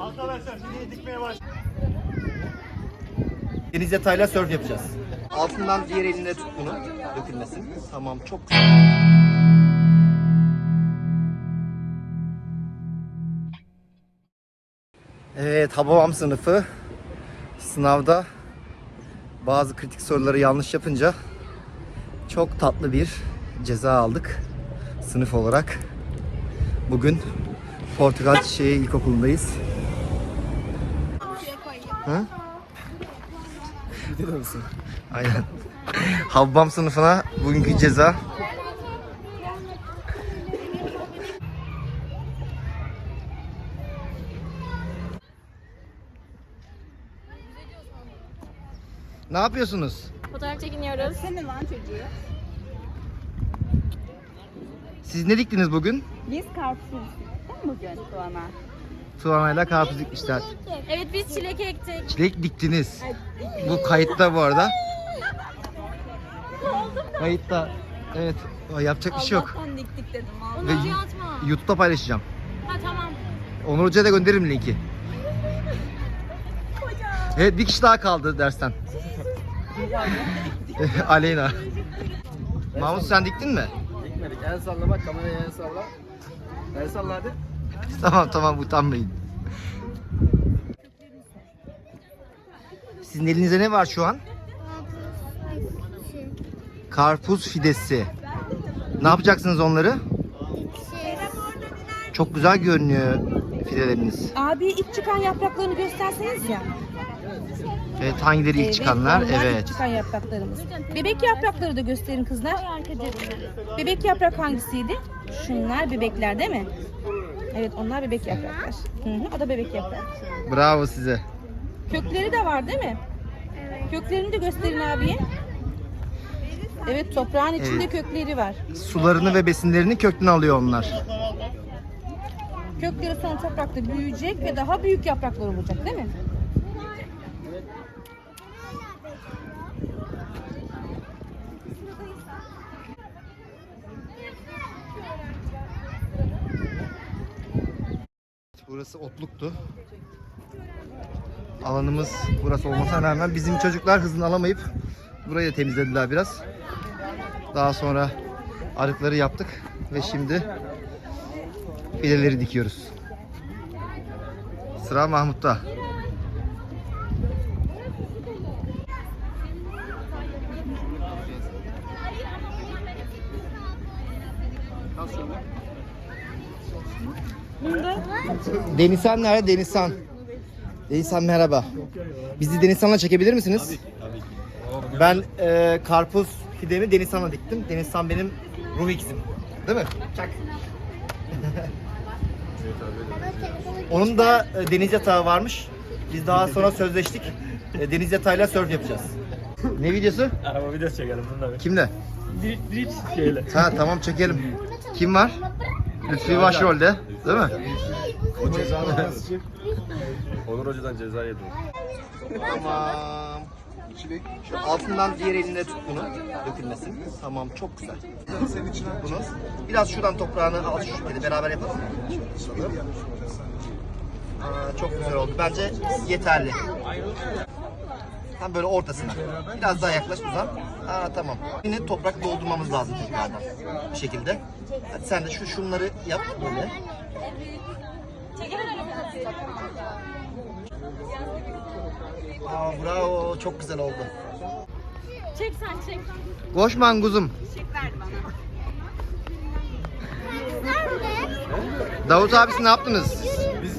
Arkadaşlar şimdi dikmeye baş. Deniz yatayla surf yapacağız. Altından diğer elinde tut bunu. Dökülmesin. Tamam çok güzel. Evet Hababam sınıfı sınavda bazı kritik soruları yanlış yapınca çok tatlı bir ceza aldık sınıf olarak. Bugün Portakal Çiçeği İlkokulu'ndayız. Hı? Biliyor musun? Aynen. Habbam sınıfına bugünkü ceza. Ne yapıyorsunuz? Fotoğraf çekiniyoruz. Senin lan çocuğu. Siz ne diktiniz bugün? Biz karpuz bugün Tuana? Tuana'yla karpuz dikmişler. Evet biz çilek ektik. Çilek diktiniz. Bu kayıtta bu arada. Kayıtta. Evet. Yapacak bir şey yok. Allah'tan diktik dedim. Onu Ve- acıya atma. YouTube'da paylaşacağım. Ha tamam. Onur Hoca'ya da gönderirim linki. Evet bir kişi daha kaldı dersten. Aleyna. Mahmut sen diktin mi? Dikmedik. El salla bak kameraya el salla. El salla hadi. tamam tamam utanmayın. Sizin elinizde ne var şu an? Karpuz fidesi. Ne yapacaksınız onları? Çok güzel görünüyor fideleriniz. Abi ilk çıkan yapraklarını gösterseniz ya. Evet hangileri ilk çıkanlar? onlar ilk Evet. çıkan yapraklarımız. Bebek yaprakları da gösterin kızlar. Bebek yaprak hangisiydi? Şunlar bebekler değil mi? Evet onlar bebek yapraklar. Hı hı, o da bebek yaprak. Bravo size. Kökleri de var değil mi? Köklerini de gösterin abiye. Evet toprağın içinde Evet. kökleri var. Sularını ve besinlerini kökten alıyor onlar. Kökleri sonra toprakta büyüyecek ve daha büyük yapraklar olacak değil mi? Burası otluktu. Alanımız burası olmasına rağmen bizim çocuklar hızını alamayıp burayı da temizlediler biraz. Daha sonra arıkları yaptık ve şimdi fideleri dikiyoruz. Sıra Mahmut'ta. Denizhan nerede? Denizhan. Denizhan merhaba. Bizi Denizhan'la çekebilir misiniz? Ben e, karpuz fidemi Denizhan'la diktim. Denizhan benim ruh ikizim. Değil mi? Çak. Onun da e, deniz yatağı varmış. Biz daha sonra sözleştik. E, deniz yatağıyla surf yapacağız. ne videosu? Araba videosu çekelim bunu da bir. Kimle? Drift drift şeyle. Ha tamam çekelim. Kim var? Lütfi başrolde. Değil mi? O cezadan nasıl Onur Hoca'dan ceza yedim. Tamam. Şu altından diğer elinde tut bunu. Dökülmesin. Tamam çok güzel. Bunu biraz şuradan toprağını al şu şekilde beraber yapalım. Aa, çok güzel oldu. Bence yeterli. Tam böyle ortasına. Biraz daha yaklaş uzan. Aa tamam. Yine toprak doldurmamız lazım tekrardan. Bir şekilde. Hadi sen de şu şunları yap böyle. Aa bravo. Çok güzel oldu. Çek sen çek. Koşman kuzum. Davut abisi ne yaptınız? Biz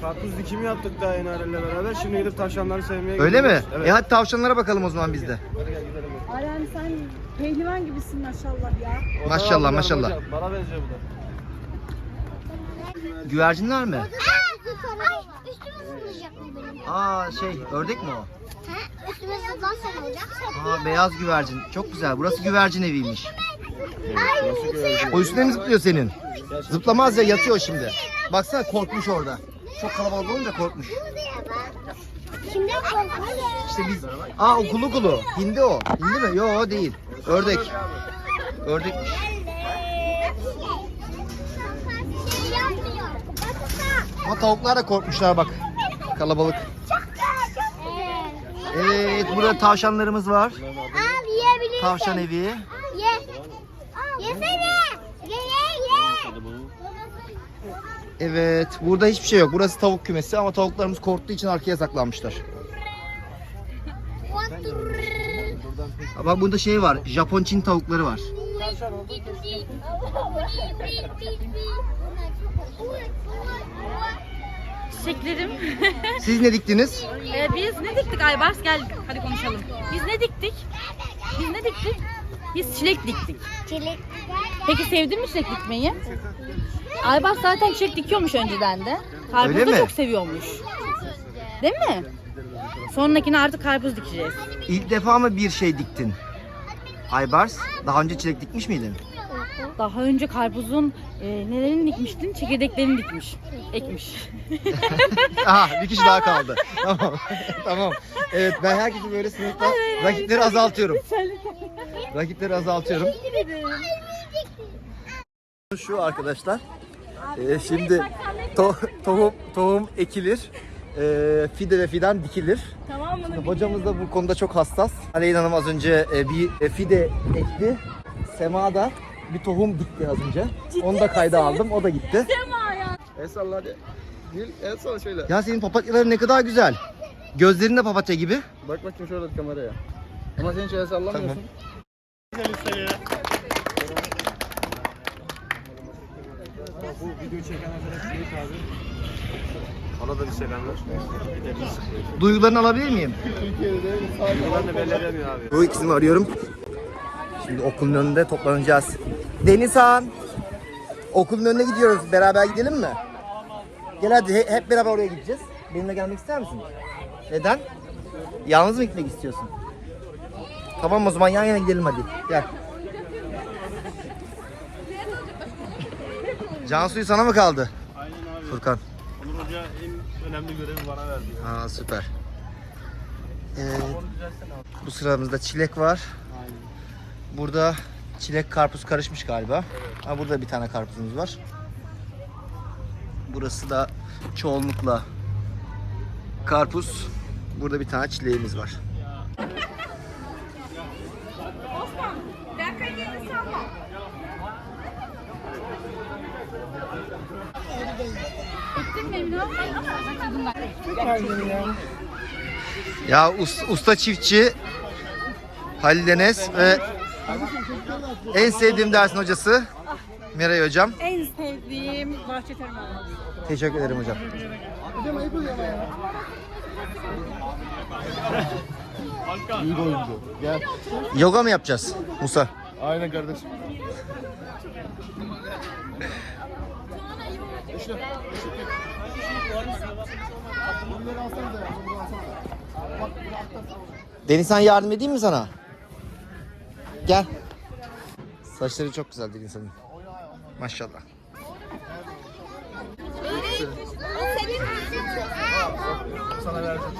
karpuz dikimi yaptık daha yeni aileyle beraber. Şimdi gidip tavşanları sevmeye Öyle mi? Evet. E hadi tavşanlara bakalım o zaman biz de. Sen pehlivan gibisin maşallah ya. O da Maşallah, maşallah. hocam, Bana benziyor bu da. Güvercinler mi? Ay üstüme zıplayacak mı benim? Aa şey ördek mi o? Ha? Üstüme zıplarsa ne olacak? Aa beyaz güvercin. Çok güzel. Burası güvercin eviymiş. Ay. O üstüne mi zıplıyor senin? Zıplamaz ya yatıyor şimdi. Baksana korkmuş orada. Çok kalabalık olunca korkmuş. Kimden korkmuş? İşte biz... Aa o kulu kulu. Hindi o. Hindi mi? Yo o değil. Ördek. Ördekmiş. Yapmıyor. Baksana. Ama tavuklar da korkmuşlar bak. Kalabalık. Evet burada tavşanlarımız var. Al yiyebilirsin. Tavşan evi. Ye. Yesene. Ye ye ye. Evet burada hiçbir şey yok. Burası tavuk kümesi ama tavuklarımız korktuğu için arkaya saklanmışlar. Bak burada şey var. Japon Çin tavukları var. Çiçeklerim. Siz ne diktiniz? Ee, biz ne diktik Aybars? Gel hadi konuşalım. Biz ne diktik? Biz ne diktik? Biz çilek diktik. Çilek. Peki sevdin mi çilek dikmeyi? Aybars zaten çilek dikiyormuş önceden de. Karpuz Öyle da mi? çok seviyormuş. Değil mi? Sonrakine artık karpuz dikeceğiz. İlk defa mı bir şey diktin? Aybars, daha önce çilek dikmiş miydin? Daha önce karpuzun e, nelerini dikmiştin? Çekirdeklerini dikmiş. Ekmiş. Aha bir kişi daha kaldı. tamam. tamam. Evet ben herkesi böyle sınıfta rakipleri azaltıyorum. Rakipleri azaltıyorum. Şu arkadaşlar. Ee, şimdi to- tohum tohum ekilir. Ee, fide ve fidan dikilir. tamam mı? Hocamız da bu konuda çok hassas. Aleyna Hanım az önce e, bir e, fide ekti. Sema da bir tohum dikti az önce. Onu da kayda aldım. O da gitti. Sema ya. El salla hadi. Gül el salla şöyle. Ya senin papatyaların ne kadar güzel. Gözlerin de papatya gibi. Bak bakayım şöyle kameraya. Ama sen hiç el sallamıyorsun. Güzel listeye. Ona da bir selamlar. Duygularını alabilir miyim? De belli edemiyor abi. Bu ikisini arıyorum. Şimdi okulun önünde toplanacağız. Denizhan. Okulun önüne gidiyoruz. Beraber gidelim mi? Gel hadi he- hep beraber oraya gideceğiz. Benimle gelmek ister misin? Neden? Yalnız mı gitmek istiyorsun? Tamam o zaman yan yana gidelim hadi. Gel. Cansu'yu sana mı kaldı? Aynen abi. Furkan. Onur Hoca en önemli görevi bana verdi. ya. Aa süper. Evet. Onu düzeltsene abi. Bu sıramızda çilek var. Aynen. Burada çilek karpuz karışmış galiba. Ha burada bir tane karpuzumuz var. Burası da çoğunlukla karpuz. Burada bir tane çileğimiz var. Ya us- usta çiftçi Halil Enes ve en sevdiğim dersin hocası Miray hocam. En sevdiğim bahçe termal. Teşekkür ederim hocam. İyi bir oyuncu. Gel. Yoga mı yapacağız Musa? Aynen kardeşim. Denizhan yardım edeyim mi sana? Gel. Saçları çok güzel Denizhan'ın. Maşallah. Sana vereceğim.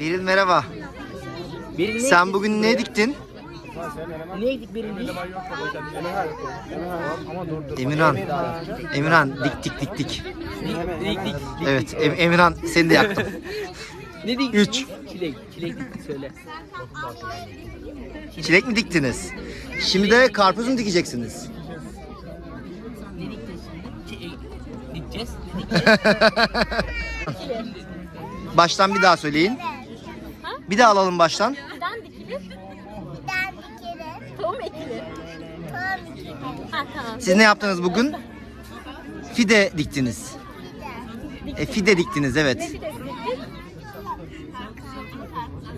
Beril merhaba. Sen bugün ne diktin? Ama dur dur. Emirhan. Emirhan dik dik dik dik. Evet Em- Emirhan seni de yaktım. Ne dik? Üç. Çilek. Çilek dik söyle. Çilek mi diktiniz? Şimdi de karpuz mu dikeceksiniz? Ne dikeceğiz. Ne dikeceğiz? Baştan bir daha söyleyin. Bir daha alalım baştan. Fidan dikilir, bir kere. tohum ekilir. Ha tamam. Siz ne yaptınız bugün? Fide diktiniz. E, fide diktiniz evet.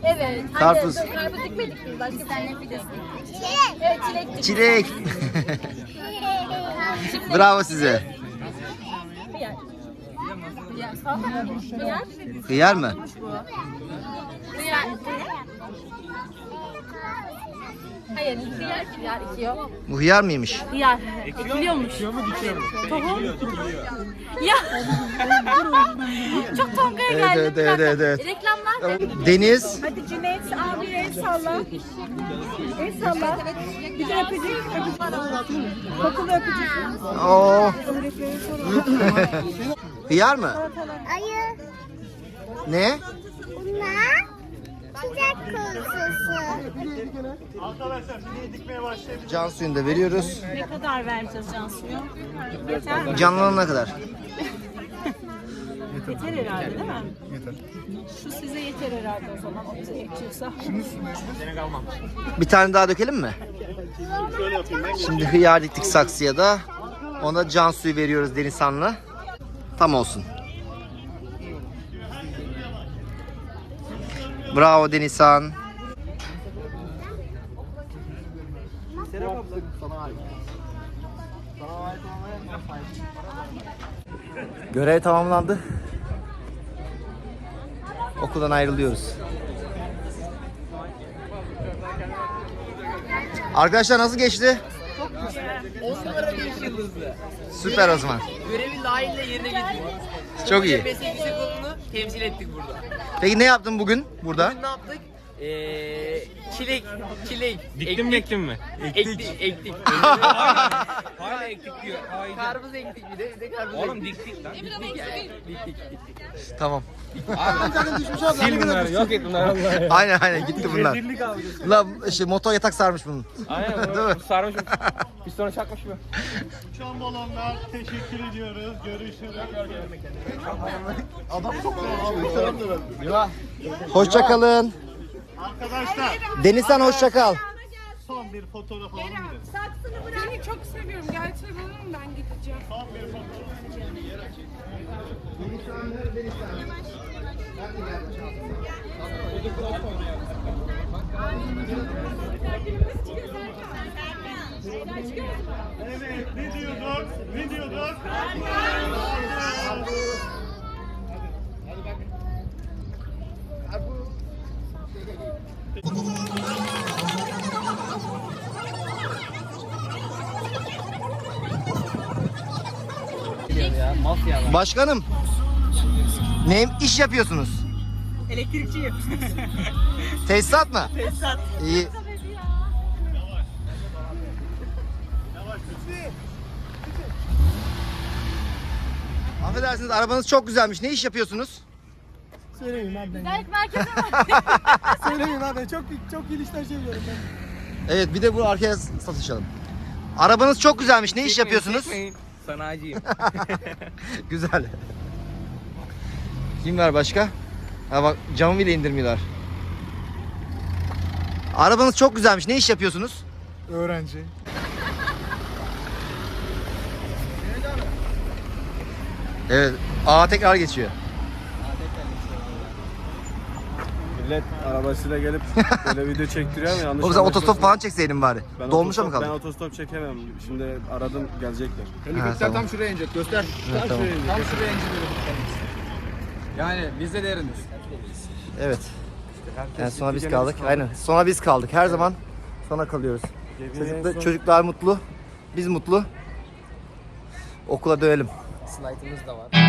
Evet. Karpuz. Karpuz dikmedik biz. Başka bir tane fidesi. Çilek. Evet çilek diktik. Çilek. Bravo size. Hıyar. Hıyar mı? Hıyar. Hayır Hayır. Hıyar, hıyar ekiyor. Bu hıyar mıymış? Hıyar. Ekiliyormuş. Tohum. Ya. Çok tonkaya Evet, geldim. evet, dakika. evet, evet. Reklamlar. Deniz. Hadi Cüneyt abi el salla. El salla. Bir de öpücük. öpücük. Kokulu öpücük. Oo. hıyar mı? Ayı. Ne? Bunlar çiçek kuzusu. Arkadaşlar şimdi dikmeye başlayabiliriz. Can suyunu da veriyoruz. Ne kadar vereceğiz Cansu'ya? Canlanana kadar. Yeter herhalde değil mi? Yeter. Şu size yeter herhalde o zaman. O bize yetiyorsa. Bir tane daha dökelim mi? Şimdi hıyar diktik saksıya da. Ona can suyu veriyoruz Denizhan'la. Tam olsun. Bravo Denizhan. Görev tamamlandı. Okuldan ayrılıyoruz. Arkadaşlar nasıl geçti? Onlara 5 yıldızlı. Süper o zaman. Görevi layığıyla yerine getirdik. Çok iyi. Meslek okulunu temsil ettik burada. Peki ne yaptın bugün burada? Bugün ne yaptık? Ee, çilek, çilek. Diktin mi ektin mi? Ektik, ektik. Hala ektik diyor. Karpuz ektik bir de, bir de karpuz Oğlum ektik. diktik lan. Diktik yani. Diktik, diktik. Tamam. Sil bunları yok et bunları. Aynen aynen gitti bunlar. Rezillik abi. La işte motor yatak sarmış bunun. Aynen Değil mi? bu sarmış. Bir sonra çakmış mı? Uçan balonlar teşekkür ediyoruz. Görüşürüz. Adam çok Hoşça kalın. Arkadaşlar Denizhan hoşça kal. son bir fotoğraf alalım mı? Seni çok seviyorum. Gerçek olalım ben gideceğim. Son bir fotoğraf. Evet, ne diyorduk? Ne diyorduk? Başkanım. Ne iş yapıyorsunuz? Elektrikçiyim. Tesisat mı? Tesisat. İyi. Affedersiniz arabanız çok güzelmiş. Ne iş yapıyorsunuz? Güzellik merkezi Söyleyin abi çok çok iyi işler çeviriyorum ben. Evet bir de bu arkaya satışalım. Arabanız çok güzelmiş. Ne iş yapıyorsunuz? Sanayiciyim. Güzel. Kim var başka? Ha bak camı bile indirmiyorlar. Arabanız çok güzelmiş. Ne iş yapıyorsunuz? Öğrenci. Evet. A tekrar geçiyor. Millet arabasıyla gelip böyle video çektiriyor ama yanlış O zaman otostop anlaşılmasın. falan çekseydin bari. Ben Dolmuşa mı otostop- Ben kaldın? otostop çekemem. Şimdi aradım gelecekler. Helikopter tam şuraya inecek. Göster. Evet, tamam. Tam şuraya inecek. Yani bizde değeriniz. Evet. Yani sonra biz kaldık. Aynen. Sonra biz kaldık. Her zaman sona kalıyoruz. Çocuklar, çocuklar mutlu. Biz mutlu. Okula dönelim. Slaytımız da var.